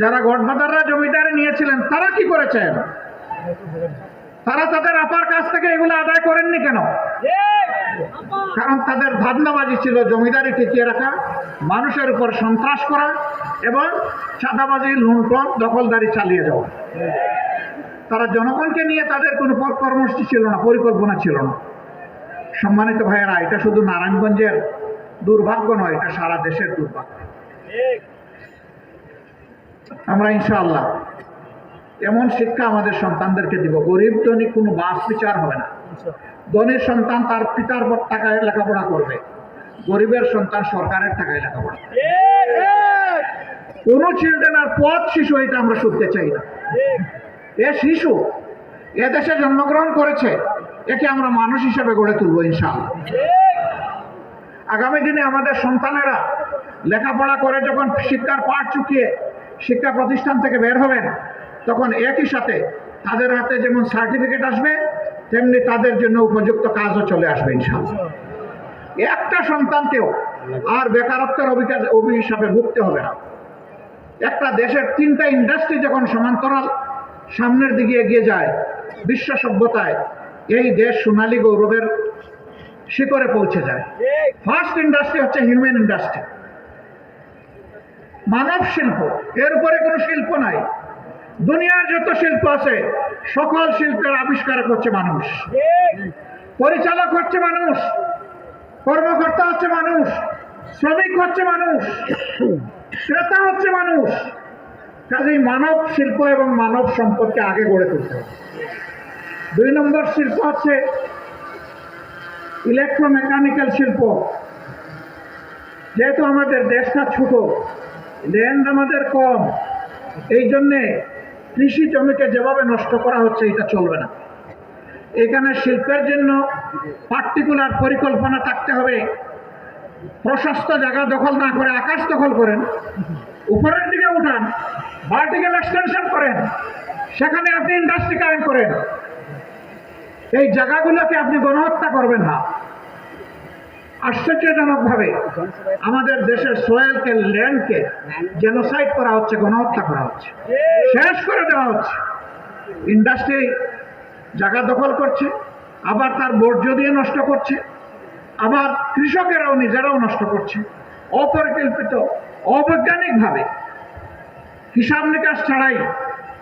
যারা গডফাদাররা জমিদারি নিয়েছিলেন, তারা কি করেছেন? তারা তাদের আপার কাছ থেকে এগুলো আদায় করেননি কেন? কারণ তাদের ধান্দাবাজি ছিল জমিদারি টিকিয়ে রাখা, মানুষের উপর সন্ত্রাস করা এবং চাঁদাবাজি লুণ্ঠন দখলদারি চালিয়ে যাওয়া। তারা জনগণকে নিয়ে তাদের কোনো কর্মসূচি ছিল না, পরিকল্পনা ছিল না। সম্মানিত ভাইয়েরা, এটা শুধু নারায়ণগঞ্জের দুর্ভাগ্য নয়, এটা সারা দেশের দুর্ভাগ্য। আমরা ইনশাআল্লাহ এমন শিক্ষা আমাদের সন্তানদেরকে দিব। গরিব ধনী কোনো বাস বিচার হবে না। ধনীর সন্তান তার পিতার টাকায় লেখাপড়া করবে। গরিবের সন্তান সরকারের টাকায় লেখাপড়া। কোনো চিলড্রেন আর পথ শিশু এটা আমরা শুনতে চাই না। এ শিশু এ দেশে জন্মগ্রহণ করেছে, একে আমরা মানুষ হিসেবে গড়ে তুলবো ইনশাআল্লাহ। আগামী দিনে আমাদের সন্তানেরা লেখাপড়া করে যখন শিক্ষার পাঠ চুকিয়ে শিক্ষা প্রতিষ্ঠান থেকে বের হবেন, তখন একই সাথে তাদের হাতে যেমন সার্টিফিকেট আসবে, তেমনি তাদের জন্য উপযুক্ত কাজও চলে আসবে, ইনশাআল্লাহ। একটা সন্তানকেও আর বেকারত্বের অভিজ্ঞতা অভিশাপে ভুগতে হবে না। একটা দেশের তিনটা ইন্ডাস্ট্রি যখন সমান্তরাল, সামনের দিকে এগিয়ে যায় বিশ্ব সভ্যতায় এই দেশ সোনালী গৌরবের শিখরে পৌঁছে যায়। ফার্স্ট ইন্ডাস্ট্রি হচ্ছে হিউম্যান ইন্ডাস্ট্রি মানব শিল্প এর উপরে কোনো শিল্প নাই। দুনিয়ার যত শিল্প আছে, সকল শিল্পের আবিষ্কারক হচ্ছে মানুষ। পরিচালক হচ্ছে মানুষ, কর্মকর্তা হচ্ছে মানুষ, শ্রমিক হচ্ছে মানুষ ক্রেতা হচ্ছে মানুষ। কাজেই মানব শিল্প এবং মানব সম্পদকে আগে গড়ে তুলতে দুই নম্বর শিল্প হচ্ছে ইলেকট্রোমেকানিক্যাল শিল্প। যেহেতু আমাদের দেশটা ছোট ল্যান্ড আমাদের কম। এই জন্যে কৃষি জমিকে যেভাবে নষ্ট করা হচ্ছে, এটা চলবে না। এখানে শিল্পের জন্য পার্টিকুলার পরিকল্পনা থাকতে হবে। প্রশস্ত জায়গা দখল না করে আকাশ দখল করেন, উপরের দিকে উঠান ভার্টিক্যাল এক্সটেনশন করেন, সেখানে আপনি ইন্ডাস্ট্রি কায়েম করেন। এই জায়গাগুলোকে আপনি গণহত্যা করবেন না। আশ্চর্যজনকভাবে আমাদের দেশের সোয়েলকে, ল্যান্ডকে জেনোসাইড করা হচ্ছে, গণহত্যা করা হচ্ছে, শেষ করে দেওয়া হচ্ছে। ইন্ডাস্ট্রি জায়গা দখল করছে, আবার তার বর্জ্য দিয়ে নষ্ট করছে, আবার কৃষকেরাও নিজেরাও নষ্ট করছে। অপরিকল্পিত, অবৈজ্ঞানিকভাবে হিসাব নিকাশ ছাড়াই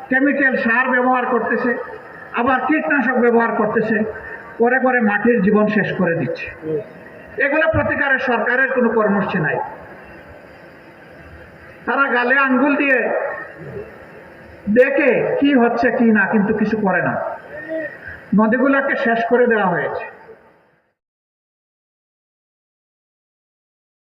কেমিক্যাল সার ব্যবহার করতেছে, আবার কীটনাশক ব্যবহার করতেছে, করে করে মাটির জীবন শেষ করে দিচ্ছে। এগুলো প্রতিকারের সরকারের কোনো কর্মসূচি নাই। তারা গালে আঙ্গুল দিয়ে দেখে কি হচ্ছে, কি না, কিন্তু কিছু করে না। নদীগুলোকে শেষ করে দেওয়া হয়েছে।